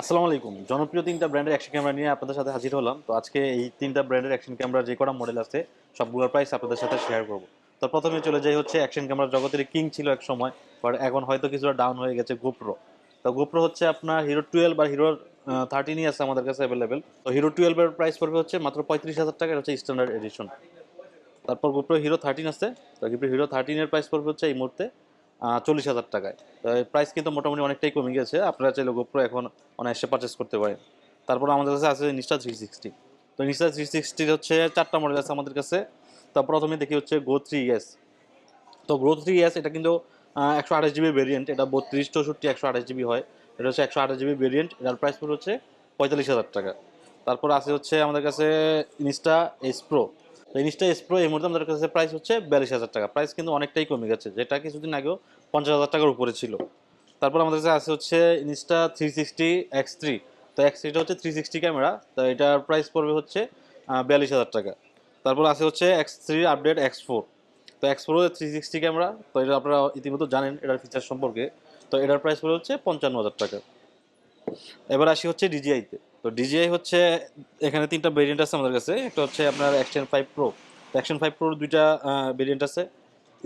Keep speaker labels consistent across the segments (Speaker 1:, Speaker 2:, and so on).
Speaker 1: আসসালামু আলাইকুম। জনপ্রিয় তিনটা ব্র্যান্ডের অ্যাকশন ক্যামেরা নিয়ে আপনাদের সাথে হাজির হলাম। তো আজকে এই তিনটা ব্র্যান্ডের অ্যাকশন ক্যামেরা যে কটা মডেল আছে, সবগুলোর প্রাইস আপনাদের সাথে শেয়ার করব। তো প্রথমে চলে যাই হচ্ছে অ্যাকশন ক্যামেরা জগতের কিং ছিল এক সময় বাট এখন হয়তো কিছুটা ডাউন হয়ে গেছে গোপ্রো তো গোপ্রো হচ্ছে আপনার হিরো টুয়েলভ বা হিরো থার্টিনই আছে আমাদের কাছে অ্যাভেলেবেল তো হিরো টুয়েলভের প্রাইস পড়বে হচ্ছে মাত্র পঁয়ত্রিশ হাজার টাকা হচ্ছে স্ট্যান্ডার্ড এডিশন তারপর গোপ্রো হিরো থার্টিন আছে। তো গোপ্রো হিরো থার্টিনের প্রাইস পড়বে হচ্ছে এই মুহূর্তে চল্লিশ হাজার টাকায়। প্রাইস কিন্তু মোটামুটি অনেকটাই কমে গেছে। আপনারা চাইলে গোপ্রো এখন অনায়াসে পারচেস করতে পারেন। তারপর আমাদের কাছে আছে নিষ্ঠা থ্রি সিক্সটি তো নিষ্ঠা থ্রি সিক্সটির হচ্ছে চারটা মডেল আছে আমাদের কাছে। তো প্রথমে দেখি হচ্ছে গো থ্রি এস তো গ্রো থ্রি এস এটা কিন্তু একশো আঠাশ জিবি ভেরিয়েন্ট এটা বত্রিশ, চৌষট্টি, একশো আঠাশ জিবি হয়। এটা হচ্ছে একশো আঠাশ জিবি ভেরিয়েন্ট এটার প্রাইস পড়ে হচ্ছে পঁয়তাল্লিশ হাজার টাকা। তারপর আছে হচ্ছে আমাদের কাছে ইনস্টা এস প্রো তো ইনস্টা এস প্রো এই মুহূর্তে আমাদের কাছে প্রাইস হচ্ছে বিয়াল্লিশ হাজার টাকা। প্রাইস কিন্তু অনেকটাই কমে গেছে, যেটা কিছুদিন আগেও পঞ্চাশ হাজার টাকার উপরে ছিল। তারপর আমাদের কাছে আছে হচ্ছে Insta three sixty X three তো এক্স থ্রিটা হচ্ছে থ্রি সিক্সটি ক্যামেরা তো এটার প্রাইস পড়বে হচ্ছে বিয়াল্লিশ হাজার টাকা। তারপর আছে হচ্ছে এক্স থ্রির আপডেট এক্স ফোর তো এক্স ফোর হচ্ছে থ্রি সিক্সটি ক্যামেরা তো এটা আপনারা ইতিমধ্যে জানেন এটার ফিচার সম্পর্কে। তো এটার প্রাইস পড়বে হচ্ছে পঞ্চান্ন হাজার টাকা। এবার আসি হচ্ছে ডিজিআইতে তো ডিজিআই হচ্ছে এখানে তিনটা ভেরিয়েন্ট আছে আমাদের কাছে। একটা হচ্ছে আপনার Action five Pro Action five প্রোর দুইটা ভেরিয়েন্ট আছে।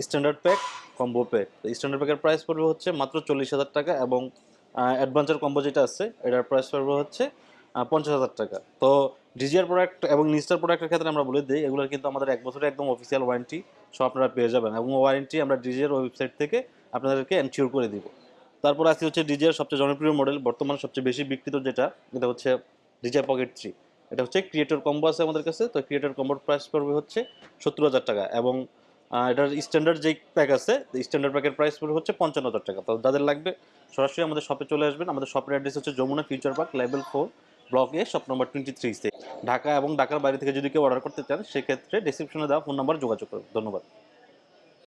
Speaker 1: স্ট্যান্ডার্ড প্যাক কম্বো প্যাক তো স্ট্যান্ডার্ড প্যাকের প্রাইস পড়বে হচ্ছে মাত্র চল্লিশ হাজার টাকা এবং অ্যাডভেঞ্চার কম্বো যেটা আছে, এটার প্রাইস পড়বে হচ্ছে পঞ্চাশ হাজার টাকা। তো ডিজিআর প্রোডাক্ট এবং নিস্টার প্রোডাক্টের ক্ষেত্রে আমরা বলে দিই, এগুলোর কিন্তু আমাদের এক বছরের একদম অফিসিয়াল ওয়ারেন্টি সব আপনারা পেয়ে যাবেন এবং ওয়ারেন্টি আমরা ডিজিআর ওয়েবসাইট থেকে আপনাদেরকে এনশিওর করে দিব। তারপর আসি হচ্ছে ডিজিআর সবচেয়ে জনপ্রিয় মডেল বর্তমানে সবচেয়ে বেশি বিক্রিত যেটা, এটা হচ্ছে ডিজিআই পকেট থ্রি এটা হচ্ছে ক্রিয়েটর কম্বো আছে আমাদের কাছে, তো ক্রিয়েটর কম্বোর প্রাইস পড়বে হচ্ছে সত্তর হাজার টাকা এবং এটার স্ট্যান্ডার্ড যেই প্যাক আছে স্ট্যান্ডার্ড প্যাকের প্রাইস পড়বে হচ্ছে পঞ্চান্ন হাজার টাকা। তো যাদের লাগবে সরাসরি আমাদের শপে চলে আসবেন। আমাদের শপের অ্যাড্রেস হচ্ছে Jamuna future park level four block A shop number twenty three Dhaka এবং ঢাকার বাইরে থেকে যদি কেউ অর্ডার করতে চান, সেক্ষেত্রে ডিসক্রিপশনে দেওয়া ফোন নাম্বার যোগাযোগ করুন। ধন্যবাদ।